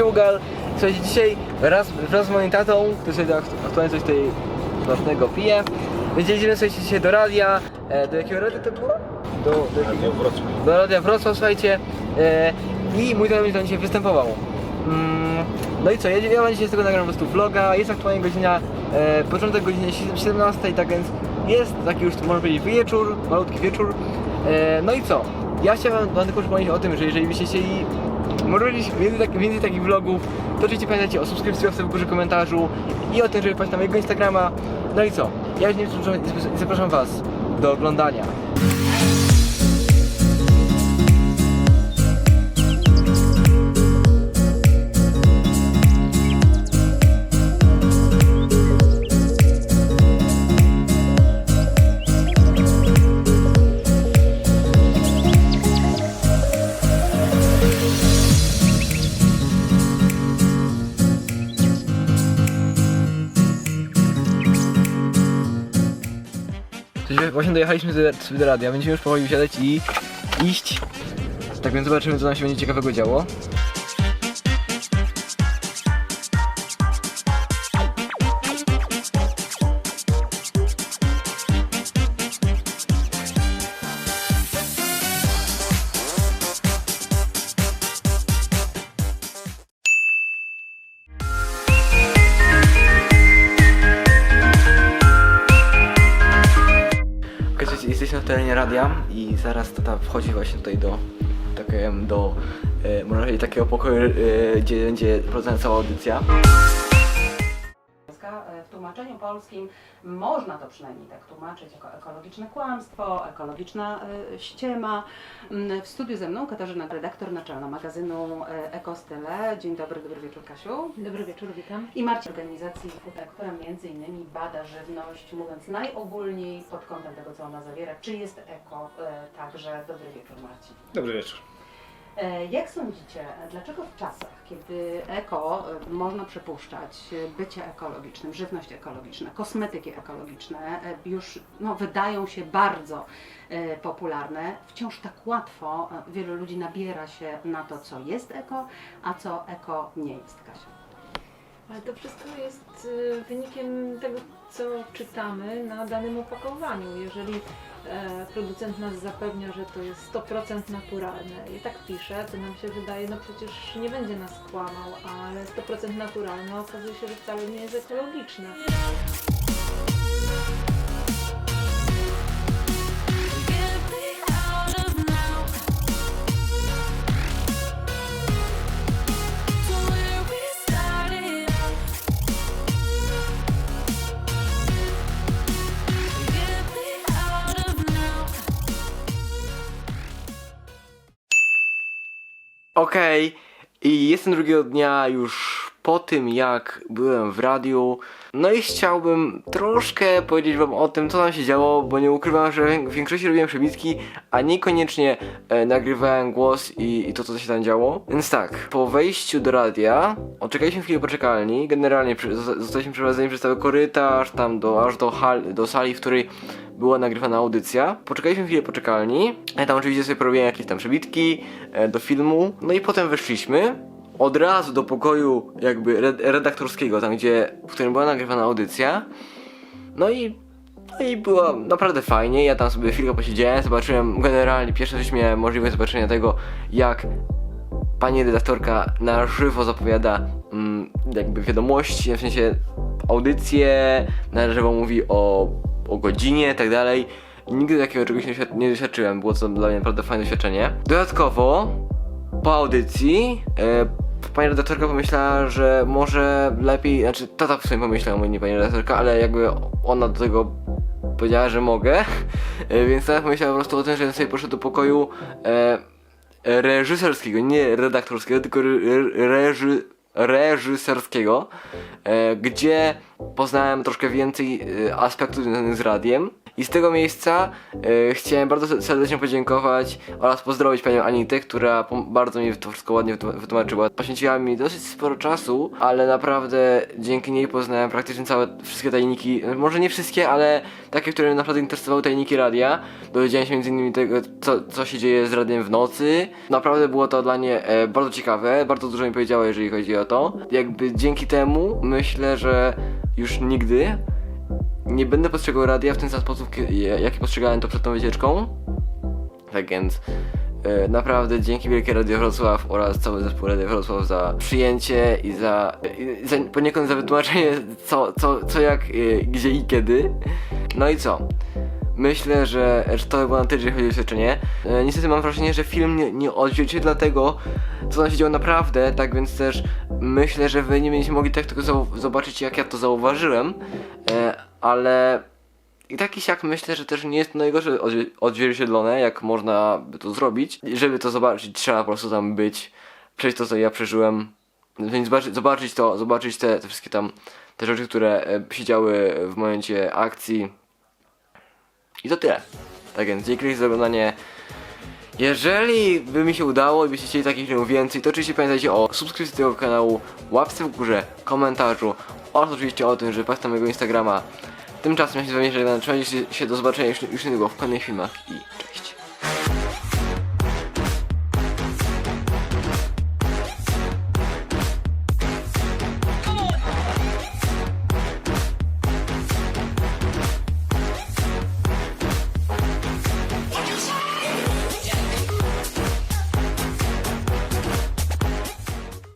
oczywiście Ugal. Słuchajcie, dzisiaj wraz, wraz z moim tatą, który sobie akt- aktualnie coś tutaj smacznego pije, jedziemy słuchajcie dzisiaj do radia. E, do jakiego radia to było? Do, do jakiego? Do radia Wrocław, słuchajcie. E, I mój będzie tam dzisiaj występował. Mm, no i co, ja, ja mam dzisiaj z tego nagram po prostu vloga, jest aktualnie godzina, e, początek godziny 17, tak więc jest taki już, można powiedzieć, wieczór, malutki wieczór. E, no i co, ja chciałem wam tylko przypomnieć o tym, że jeżeli byście chcieli może więcej, tak, więcej takich vlogów, to oczywiście pamiętajcie o subskrypcji w górze komentarzu i o tym, żeby wpaść na mojego Instagrama. No i co, ja już nie zapraszam was do oglądania. Właśnie dojechaliśmy do, radia, będziemy już powoli wysiadać i iść. Tak więc zobaczymy, co nam się będzie ciekawego działo. Jesteśmy w terenie radia i zaraz tata wchodzi właśnie tutaj do takiego, do, e, można powiedzieć, takiego pokoju, e, gdzie będzie prowadzona cała audycja. Tłumaczeniu polskim można to przynajmniej tak tłumaczyć jako ekologiczne kłamstwo, ekologiczna e, ściema. Mm, W studiu ze mną Katarzyna, redaktor naczelna magazynu e, Ekostyle. Dzień dobry, dobry wieczór Kasiu. Dobry wieczór, witam. I Marcin organizacji FUTA, która między innymi bada żywność, mówiąc najogólniej pod kątem tego, co ona zawiera. Czy jest eko? E, Także dobry wieczór Marcin. Dobry wieczór. E, Jak sądzicie, dlaczego w czasach, kiedy eko e, można przypuszczać e, bycie ekologicznym, żywność ekologiczna, kosmetyki ekologiczne już no, wydają się bardzo popularne, wciąż tak łatwo wielu ludzi nabiera się na to, co jest eko, a co eko nie jest, Kasia? Ale to wszystko jest y, wynikiem tego, co czytamy na danym opakowaniu. Jeżeli e, producent nas zapewnia, że to jest 100% naturalne i tak pisze, to nam się wydaje, no przecież nie będzie nas kłamał, ale 100% naturalne okazuje się, że wcale nie jest ekologiczne. Okej, i jestem drugiego dnia już po tym, jak byłem w radiu. No i chciałbym troszkę powiedzieć wam o tym, co tam się działo, bo nie ukrywam, że w większości robiłem przebitki, a niekoniecznie e, nagrywałem głos i, i to, co się tam działo. Więc tak, po wejściu do radia, oczekaliśmy chwilę poczekalni, generalnie przy, zosta- zostaliśmy przeprowadzeni przez cały korytarz, tam do, aż do, hal, do sali, w której była nagrywana audycja. Poczekaliśmy chwilę poczekalni, ja tam oczywiście sobie porobiłem jakieś tam przebitki e, do filmu, no i potem wyszliśmy od razu do pokoju jakby red- redaktorskiego, tam gdzie, w którym była nagrywana audycja. No i, no i było naprawdę fajnie, ja tam sobie chwilkę posiedziałem, zobaczyłem generalnie, pierwsze coś miałem możliwość zobaczenia tego, jak pani redaktorka na żywo zapowiada mm, jakby wiadomości, w sensie audycje, na żywo mówi o, o godzinie i tak dalej. Nigdy takiego czegoś nie, nie doświadczyłem, było to dla mnie naprawdę fajne doświadczenie. Dodatkowo, po audycji, e, pani redaktorka pomyślała, że może lepiej, znaczy tata w sumie pomyślał, nie pani redaktorka, ale jakby ona do tego powiedziała, że mogę, e, więc tata pomyślała po prostu o tym, że sobie poszedł do pokoju e, reżyserskiego, nie redaktorskiego, tylko re, reży, reżyserskiego, e, gdzie poznałem troszkę więcej e, aspektów związanych z radiem I z tego miejsca e, chciałem bardzo serdecznie podziękować oraz pozdrowić panią Anitę, która bardzo mi to wszystko ładnie wytłum- wytłumaczyła. Poświęciła mi dosyć sporo czasu, ale naprawdę dzięki niej poznałem praktycznie całe, wszystkie tajniki, e, może nie wszystkie, ale takie, które mnie naprawdę interesowały tajniki radia. Dowiedziałem się między innymi tego, co, co się dzieje z radiem w nocy. Naprawdę było to dla mnie e, bardzo ciekawe, bardzo dużo mi powiedziało, jeżeli chodzi o to. Jakby dzięki temu myślę, że już nigdy nie będę postrzegał radia w ten sam sposób, jaki postrzegałem to przed tą wycieczką. Tak więc e, naprawdę dzięki Wielkie Radio Wrocław oraz cały zespół Radio Wrocław za przyjęcie i za, i za poniekąd za wytłumaczenie co, co, co jak, e, gdzie i kiedy. No i co? Myślę, że, że to było na tyle, jeżeli chodzi o doświadczenie. E, niestety mam wrażenie, że film nie, nie odzwierciedla tego, co tam się działo naprawdę, tak więc też myślę, że wy nie będziecie mogli tak zau- zobaczyć, jak ja to zauważyłem, e, ale i tak i siak myślę, że też nie jest odwie- odzwierciedlone, jak można by to zrobić. Żeby to zobaczyć, trzeba po prostu tam być, przejść to, co ja przeżyłem, więc zobaczyć, zobaczyć to, zobaczyć te, te wszystkie tam, te rzeczy, które e, się działy w momencie akcji. I to tyle. Tak więc dzięki za oglądanie. Jeżeli by mi się udało i byście chcieli takich filmów więcej, to oczywiście pamiętajcie o subskrypcji tego kanału, łapce w górze, komentarzu oraz oczywiście o tym, że patrzcie na mojego Instagrama. Tymczasem ja się z wami żegnam, trzymajcie się do zobaczenia już, już niedługo w kolejnych filmach i cześć.